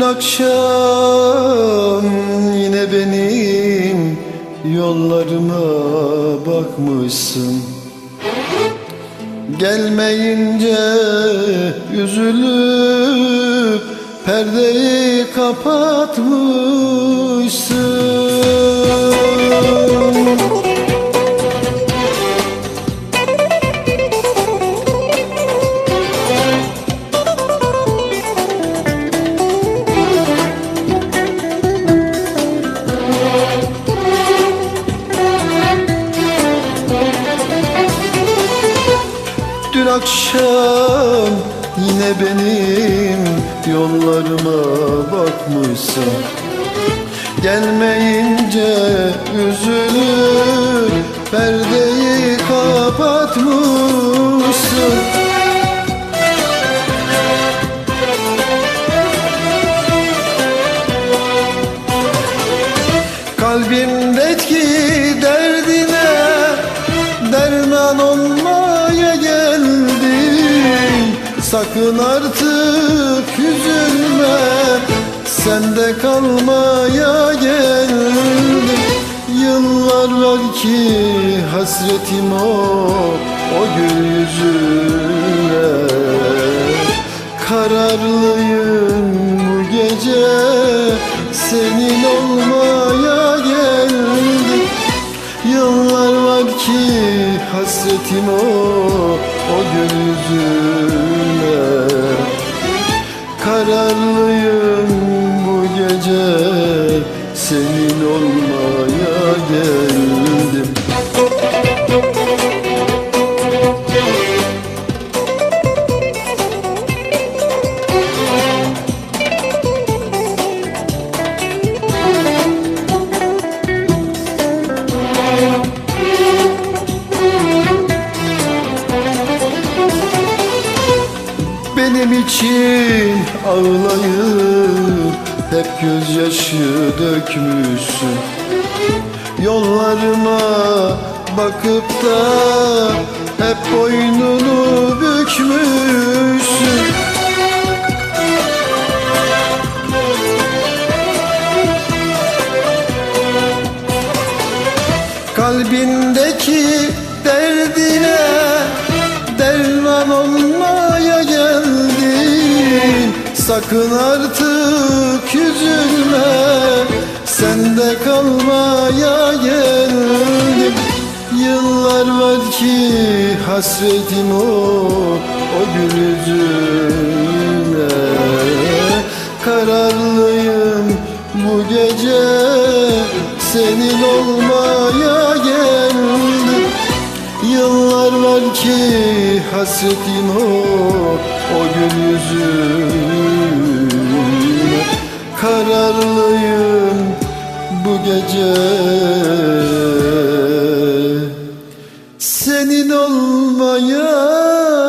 akşam yine benim yollarıma bakmışsın. Gelmeyince üzülüp perdeyi kapatmışsın akşam yine benim yollarıma bakmışsın. Gelmeyince üzülür perdeyi kapatmışsın. Kalbimdeki Sakın artık üzülme sende kalmaya geldim. Yıllar var ki hasretim o, o gül yüzüne. Kararlıyım bu gece senin olmaya geldim. Yıllar var ki hasretim o, o gül yüzüne Kararlıyım bu gece. Senin olmaya geldim için ağlayıp hep gözyaşı dökmüşsün. Yollarıma bakıp da hep boynunu Sakın artık üzülme sende kalmaya geldim Yıllar var ki hasretim o, o gül yüzüne Kararlıyım bu gece senin olmaya geldim Yıllar var ki hasretim o, o gül yüzüne. Kararlıyım bu gece